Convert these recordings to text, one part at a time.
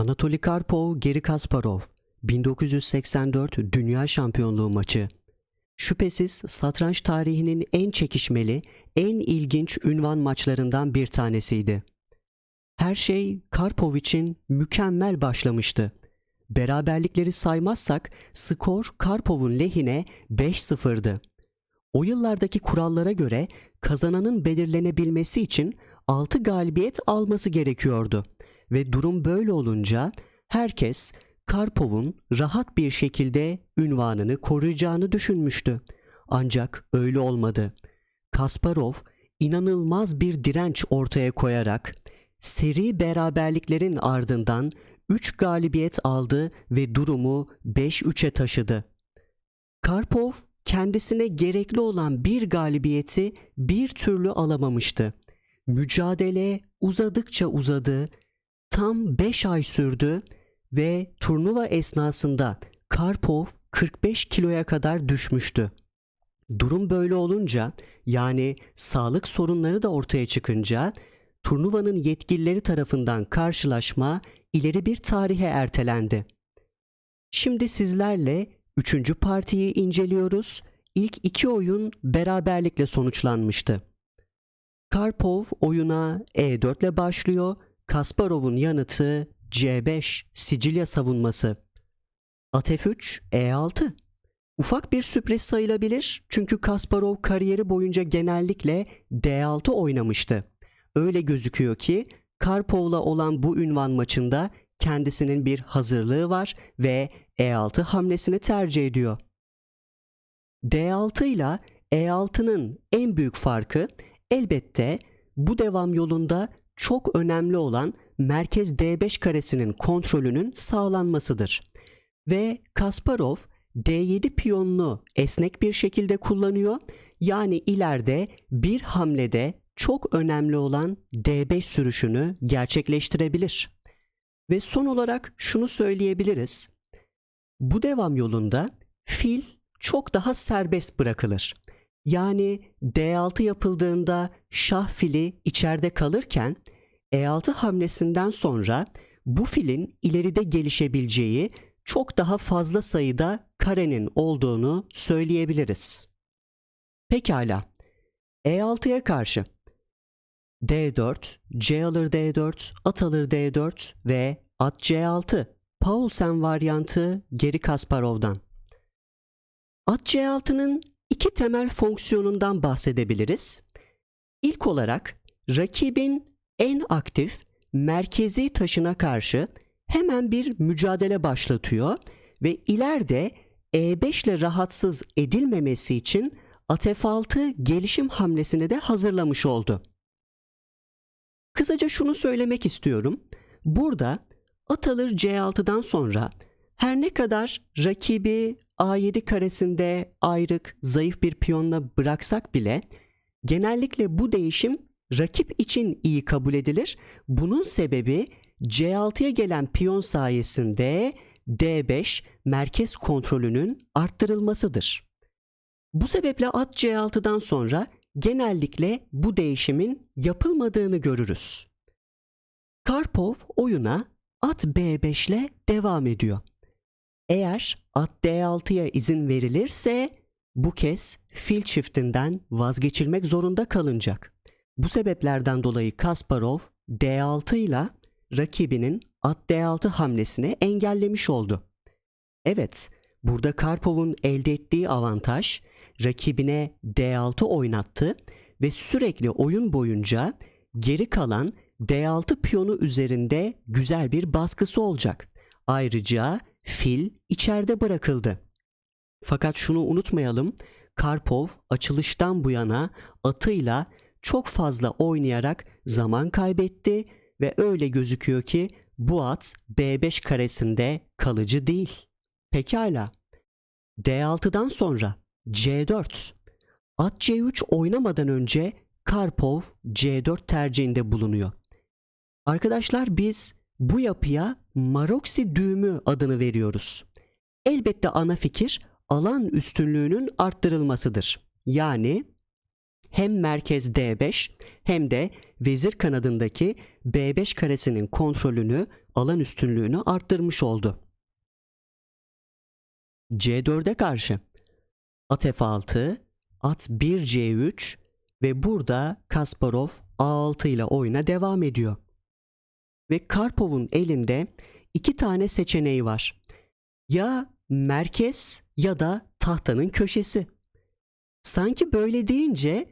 Anatoly Karpov, Geri Kasparov 1984 Dünya Şampiyonluğu maçı. Şüphesiz satranç tarihinin en çekişmeli, en ilginç ünvan maçlarından bir tanesiydi. Her şey Karpov için mükemmel başlamıştı. Beraberlikleri saymazsak skor Karpov'un lehine 5-0'dı. O yıllardaki kurallara göre kazananın belirlenebilmesi için 6 galibiyet alması gerekiyordu ve durum böyle olunca herkes Karpov'un rahat bir şekilde ünvanını koruyacağını düşünmüştü. Ancak öyle olmadı. Kasparov inanılmaz bir direnç ortaya koyarak seri beraberliklerin ardından 3 galibiyet aldı ve durumu 5-3'e taşıdı. Karpov kendisine gerekli olan bir galibiyeti bir türlü alamamıştı. Mücadele uzadıkça uzadı, tam 5 ay sürdü ve turnuva esnasında Karpov 45 kiloya kadar düşmüştü. Durum böyle olunca yani sağlık sorunları da ortaya çıkınca turnuvanın yetkilileri tarafından karşılaşma ileri bir tarihe ertelendi. Şimdi sizlerle üçüncü partiyi inceliyoruz. İlk iki oyun beraberlikle sonuçlanmıştı. Karpov oyuna E4 ile başlıyor. Kasparov'un yanıtı C5 Sicilya savunması. At F3 E6 Ufak bir sürpriz sayılabilir çünkü Kasparov kariyeri boyunca genellikle D6 oynamıştı. Öyle gözüküyor ki Karpov'la olan bu ünvan maçında kendisinin bir hazırlığı var ve E6 hamlesini tercih ediyor. D6 ile E6'nın en büyük farkı elbette bu devam yolunda çok önemli olan merkez D5 karesinin kontrolünün sağlanmasıdır. Ve Kasparov D7 piyonunu esnek bir şekilde kullanıyor. Yani ileride bir hamlede çok önemli olan D5 sürüşünü gerçekleştirebilir. Ve son olarak şunu söyleyebiliriz. Bu devam yolunda fil çok daha serbest bırakılır. Yani D6 yapıldığında şah fili içeride kalırken E6 hamlesinden sonra bu filin ileride gelişebileceği çok daha fazla sayıda karenin olduğunu söyleyebiliriz. Pekala. E6'ya karşı D4, C alır D4, at alır D4 ve at C6 Paulsen varyantı geri Kasparov'dan. At C6'nın iki temel fonksiyonundan bahsedebiliriz. İlk olarak rakibin en aktif merkezi taşına karşı hemen bir mücadele başlatıyor ve ileride E5 ile rahatsız edilmemesi için at F6 gelişim hamlesini de hazırlamış oldu. Kısaca şunu söylemek istiyorum. Burada at alır C6'dan sonra her ne kadar rakibi A7 karesinde ayrık, zayıf bir piyonla bıraksak bile genellikle bu değişim rakip için iyi kabul edilir. Bunun sebebi C6'ya gelen piyon sayesinde D5 merkez kontrolünün arttırılmasıdır. Bu sebeple at C6'dan sonra genellikle bu değişimin yapılmadığını görürüz. Karpov oyuna at B5 ile devam ediyor. Eğer at D6'ya izin verilirse bu kez fil çiftinden vazgeçilmek zorunda kalınacak. Bu sebeplerden dolayı Kasparov D6 ile rakibinin at D6 hamlesini engellemiş oldu. Evet, burada Karpov'un elde ettiği avantaj rakibine D6 oynattı ve sürekli oyun boyunca geri kalan D6 piyonu üzerinde güzel bir baskısı olacak. Ayrıca fil içeride bırakıldı. Fakat şunu unutmayalım, Karpov açılıştan bu yana atıyla çok fazla oynayarak zaman kaybetti ve öyle gözüküyor ki bu at B5 karesinde kalıcı değil. Pekala. D6'dan sonra C4. At C3 oynamadan önce Karpov C4 tercihinde bulunuyor. Arkadaşlar biz bu yapıya Maroksi düğümü adını veriyoruz. Elbette ana fikir alan üstünlüğünün arttırılmasıdır. Yani hem merkez D5 hem de vezir kanadındaki B5 karesinin kontrolünü, alan üstünlüğünü arttırmış oldu. C4'e karşı at F6, at 1 C3 ve burada Kasparov A6 ile oyuna devam ediyor. Ve Karpov'un elinde iki tane seçeneği var. Ya merkez ya da tahtanın köşesi. Sanki böyle deyince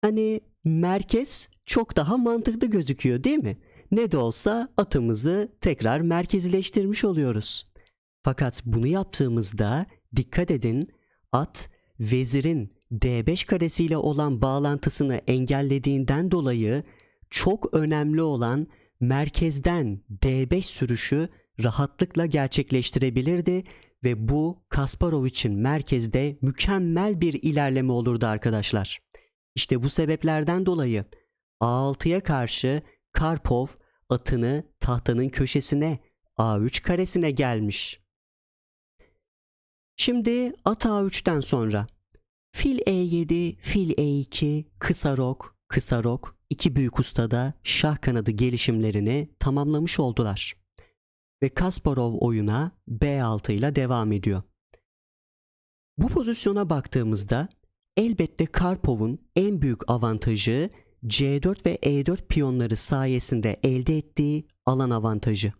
hani merkez çok daha mantıklı gözüküyor değil mi? Ne de olsa atımızı tekrar merkezileştirmiş oluyoruz. Fakat bunu yaptığımızda dikkat edin at vezirin D5 karesiyle olan bağlantısını engellediğinden dolayı çok önemli olan merkezden D5 sürüşü rahatlıkla gerçekleştirebilirdi ve bu Kasparov için merkezde mükemmel bir ilerleme olurdu arkadaşlar. İşte bu sebeplerden dolayı A6'ya karşı Karpov atını tahtanın köşesine A3 karesine gelmiş. Şimdi at A3'ten sonra fil E7, fil E2, kısa rok, kısa rok iki büyük ustada şah kanadı gelişimlerini tamamlamış oldular. Ve Kasparov oyuna B6 ile devam ediyor. Bu pozisyona baktığımızda elbette Karpov'un en büyük avantajı C4 ve E4 piyonları sayesinde elde ettiği alan avantajı.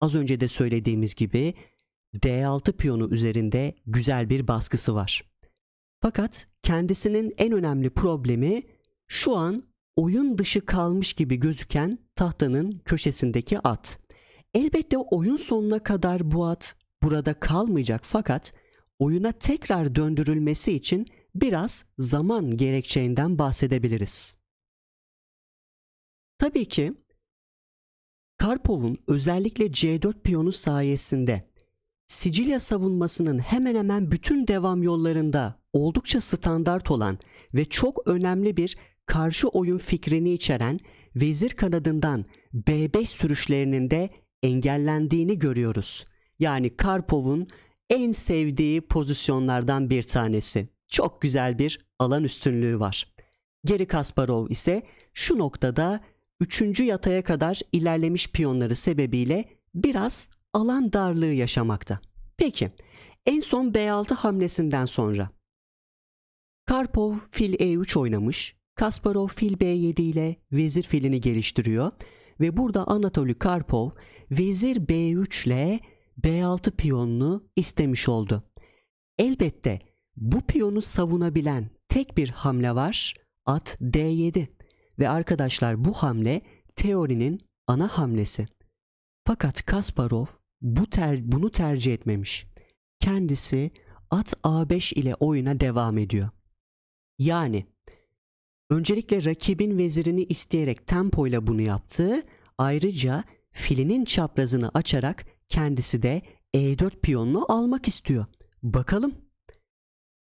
Az önce de söylediğimiz gibi D6 piyonu üzerinde güzel bir baskısı var. Fakat kendisinin en önemli problemi şu an oyun dışı kalmış gibi gözüken tahtanın köşesindeki at. Elbette oyun sonuna kadar bu at burada kalmayacak fakat oyuna tekrar döndürülmesi için biraz zaman gerekeceğinden bahsedebiliriz. Tabii ki Karpov'un özellikle C4 piyonu sayesinde Sicilya savunmasının hemen hemen bütün devam yollarında oldukça standart olan ve çok önemli bir karşı oyun fikrini içeren vezir kanadından B5 sürüşlerinin de engellendiğini görüyoruz. Yani Karpov'un en sevdiği pozisyonlardan bir tanesi. Çok güzel bir alan üstünlüğü var. Geri Kasparov ise şu noktada 3. yataya kadar ilerlemiş piyonları sebebiyle biraz alan darlığı yaşamakta. Peki en son B6 hamlesinden sonra Karpov fil E3 oynamış, Kasparov fil B7 ile vezir filini geliştiriyor ve burada Anatoly Karpov vezir B3 ile B6 piyonunu istemiş oldu. Elbette bu piyonu savunabilen tek bir hamle var, at D7 ve arkadaşlar bu hamle teorinin ana hamlesi. Fakat Kasparov bu ter, bunu tercih etmemiş. Kendisi at A5 ile oyuna devam ediyor. Yani öncelikle rakibin vezirini isteyerek tempoyla bunu yaptı. Ayrıca filinin çaprazını açarak kendisi de E4 piyonunu almak istiyor. Bakalım.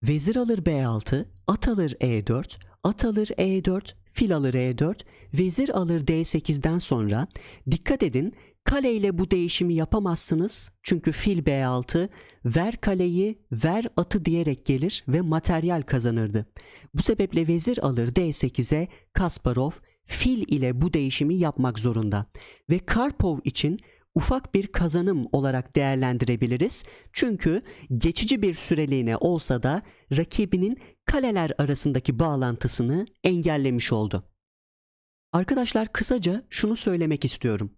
Vezir alır B6, at alır E4, at alır E4, fil alır E4, vezir alır D8'den sonra dikkat edin kale ile bu değişimi yapamazsınız çünkü fil B6 ver kaleyi ver atı diyerek gelir ve materyal kazanırdı. Bu sebeple vezir alır D8'e Kasparov fil ile bu değişimi yapmak zorunda ve Karpov için ufak bir kazanım olarak değerlendirebiliriz. Çünkü geçici bir süreliğine olsa da rakibinin kaleler arasındaki bağlantısını engellemiş oldu. Arkadaşlar kısaca şunu söylemek istiyorum.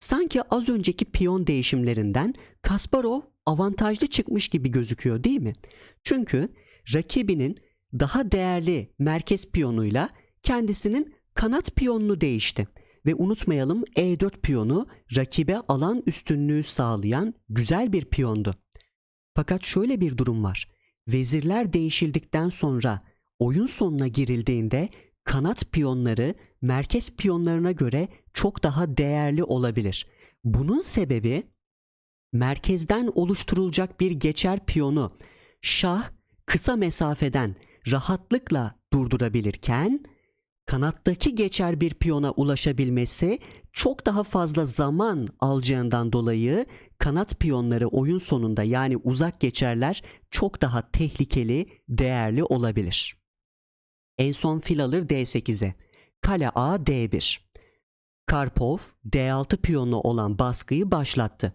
Sanki az önceki piyon değişimlerinden Kasparov avantajlı çıkmış gibi gözüküyor değil mi? Çünkü rakibinin daha değerli merkez piyonuyla kendisinin kanat piyonunu değişti. Ve unutmayalım E4 piyonu rakibe alan üstünlüğü sağlayan güzel bir piyondu. Fakat şöyle bir durum var. Vezirler değişildikten sonra oyun sonuna girildiğinde kanat piyonları merkez piyonlarına göre çok daha değerli olabilir. Bunun sebebi merkezden oluşturulacak bir geçer piyonu şah kısa mesafeden rahatlıkla durdurabilirken kanattaki geçer bir piyona ulaşabilmesi çok daha fazla zaman alacağından dolayı kanat piyonları oyun sonunda yani uzak geçerler çok daha tehlikeli, değerli olabilir. En son fil alır D8'e. Kale A D1. Karpov D6 piyonuna olan baskıyı başlattı.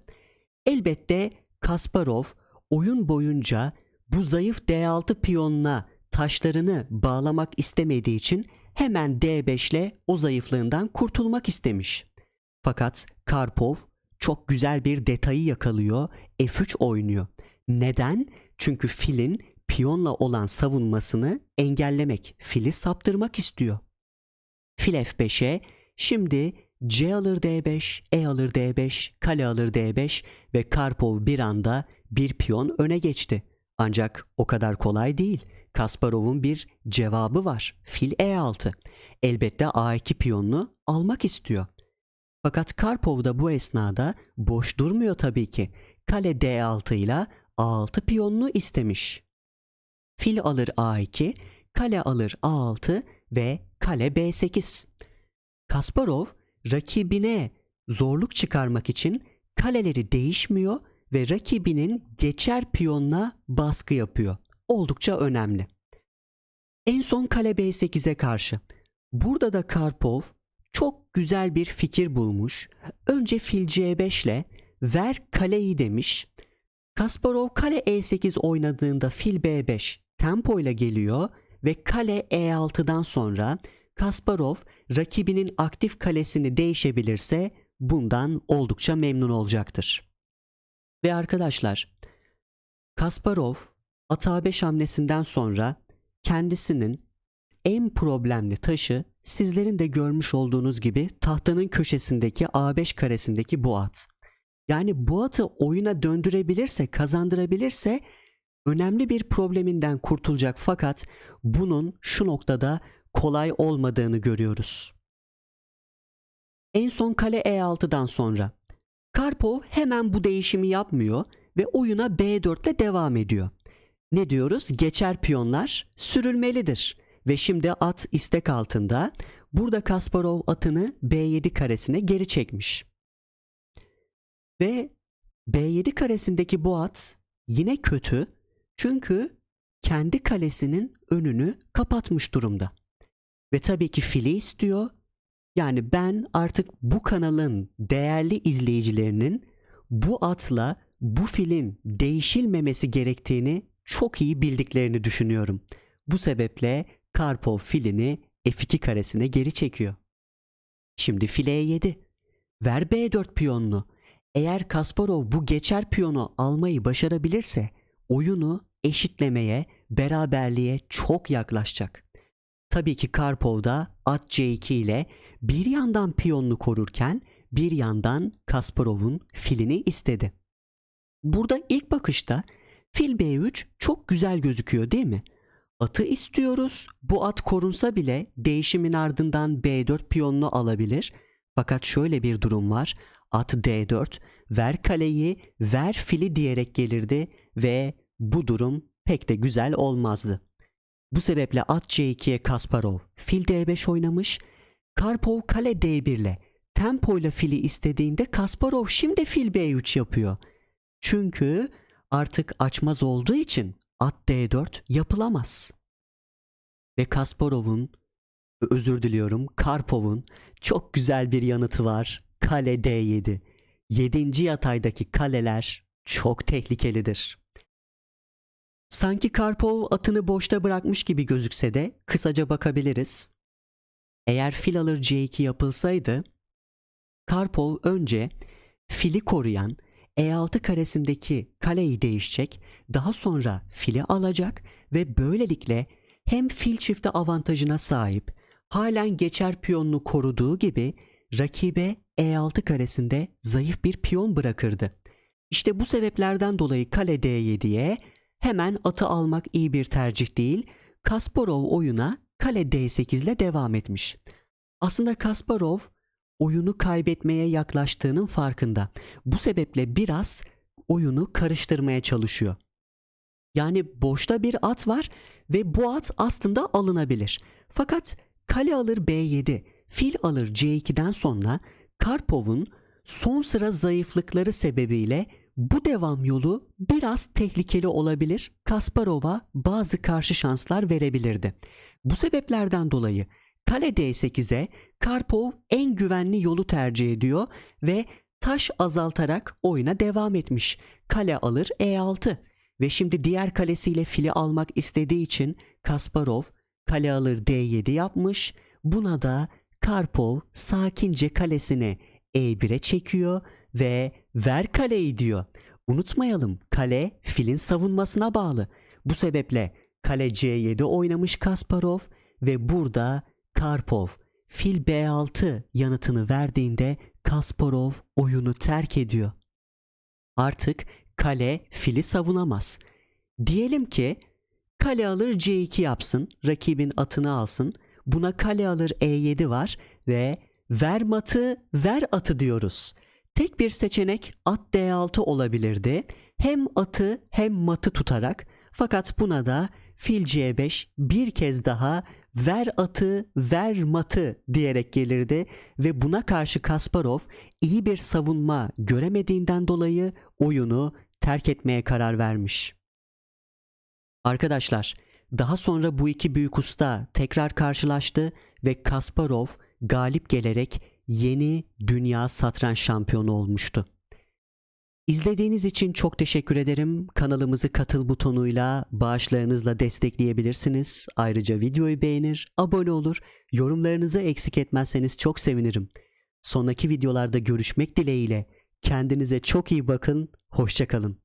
Elbette Kasparov oyun boyunca bu zayıf D6 piyonuna taşlarını bağlamak istemediği için hemen D5 ile o zayıflığından kurtulmak istemiş. Fakat Karpov çok güzel bir detayı yakalıyor, F3 oynuyor. Neden? Çünkü filin piyonla olan savunmasını engellemek, fili saptırmak istiyor. Fil F5'e şimdi C alır D5, E alır D5, kale alır D5 ve Karpov bir anda bir piyon öne geçti. Ancak o kadar kolay değil. Kasparov'un bir cevabı var. Fil E6. Elbette A2 piyonunu almak istiyor. Fakat Karpov da bu esnada boş durmuyor tabii ki. Kale D6 ile A6 piyonunu istemiş. Fil alır A2, kale alır A6 ve kale B8. Kasparov rakibine zorluk çıkarmak için kaleleri değişmiyor ve rakibinin geçer piyonuna baskı yapıyor. Oldukça önemli. En son kale B8'e karşı. Burada da Karpov çok güzel bir fikir bulmuş. Önce fil C5 ile ver kaleyi demiş. Kasparov kale E8 oynadığında fil B5 tempo ile geliyor ve kale E6'dan sonra Kasparov rakibinin aktif kalesini değişebilirse bundan oldukça memnun olacaktır. Ve arkadaşlar Kasparov at A5 hamlesinden sonra kendisinin en problemli taşı sizlerin de görmüş olduğunuz gibi tahtanın köşesindeki A5 karesindeki bu at. Yani bu atı oyuna döndürebilirse, kazandırabilirse önemli bir probleminden kurtulacak fakat bunun şu noktada kolay olmadığını görüyoruz. En son kale E6'dan sonra Karpov hemen bu değişimi yapmıyor ve oyuna B4 ile devam ediyor. Ne diyoruz? Geçer piyonlar sürülmelidir. Ve şimdi at istek altında. Burada Kasparov atını B7 karesine geri çekmiş. Ve B7 karesindeki bu at yine kötü. Çünkü kendi kalesinin önünü kapatmış durumda. Ve tabii ki fili istiyor. Yani ben artık bu kanalın değerli izleyicilerinin bu atla bu filin değişilmemesi gerektiğini çok iyi bildiklerini düşünüyorum. Bu sebeple Karpov filini F2 karesine geri çekiyor. Şimdi file E7. Ver B4 piyonunu. Eğer Kasparov bu geçer piyonu almayı başarabilirse oyunu eşitlemeye, beraberliğe çok yaklaşacak. Tabii ki Karpov da at C2 ile bir yandan piyonunu korurken bir yandan Kasparov'un filini istedi. Burada ilk bakışta fil B3 çok güzel gözüküyor değil mi? Atı istiyoruz. Bu at korunsa bile değişimin ardından B4 piyonunu alabilir. Fakat şöyle bir durum var. At D4, ver kaleyi, ver fili diyerek gelirdi ve bu durum pek de güzel olmazdı. Bu sebeple at C2'ye Kasparov fil D5 oynamış. Karpov kale D1 ile tempo ile fili istediğinde Kasparov şimdi fil B3 yapıyor. Çünkü artık açmaz olduğu için at D4 yapılamaz. Ve Kasparov'un özür diliyorum Karpov'un çok güzel bir yanıtı var. Kale D7. 7. yataydaki kaleler çok tehlikelidir. Sanki Karpov atını boşta bırakmış gibi gözükse de kısaca bakabiliriz. Eğer fil alır C2 yapılsaydı Karpov önce fili koruyan E6 karesindeki kaleyi değişecek, daha sonra fili alacak ve böylelikle hem fil çifti avantajına sahip, halen geçer piyonunu koruduğu gibi rakibe E6 karesinde zayıf bir piyon bırakırdı. İşte bu sebeplerden dolayı kale D7'ye hemen atı almak iyi bir tercih değil, Kasparov oyuna kale D8 ile devam etmiş. Aslında Kasparov oyunu kaybetmeye yaklaştığının farkında. Bu sebeple biraz oyunu karıştırmaya çalışıyor. Yani boşta bir at var ve bu at aslında alınabilir. Fakat kale alır B7, fil alır C2'den sonra Karpov'un son sıra zayıflıkları sebebiyle bu devam yolu biraz tehlikeli olabilir. Kasparov'a bazı karşı şanslar verebilirdi. Bu sebeplerden dolayı Kale D8'e Karpov en güvenli yolu tercih ediyor ve taş azaltarak oyuna devam etmiş. Kale alır E6 ve şimdi diğer kalesiyle fili almak istediği için Kasparov kale alır D7 yapmış. Buna da Karpov sakince kalesini E1'e çekiyor ve ver kaleyi diyor. Unutmayalım kale filin savunmasına bağlı. Bu sebeple kale C7 oynamış Kasparov ve burada Karpov fil B6 yanıtını verdiğinde Kasparov oyunu terk ediyor. Artık kale fili savunamaz. Diyelim ki kale alır C2 yapsın, rakibin atını alsın. Buna kale alır E7 var ve ver matı, ver atı diyoruz. Tek bir seçenek at D6 olabilirdi. Hem atı hem matı tutarak fakat buna da fil C5 bir kez daha ver atı ver matı diyerek gelirdi ve buna karşı Kasparov iyi bir savunma göremediğinden dolayı oyunu terk etmeye karar vermiş. Arkadaşlar, daha sonra bu iki büyük usta tekrar karşılaştı ve Kasparov galip gelerek yeni dünya satranç şampiyonu olmuştu. İzlediğiniz için çok teşekkür ederim. Kanalımızı katıl butonuyla bağışlarınızla destekleyebilirsiniz. Ayrıca videoyu beğenir, abone olur, yorumlarınızı eksik etmezseniz çok sevinirim. Sonraki videolarda görüşmek dileğiyle. Kendinize çok iyi bakın, hoşçakalın.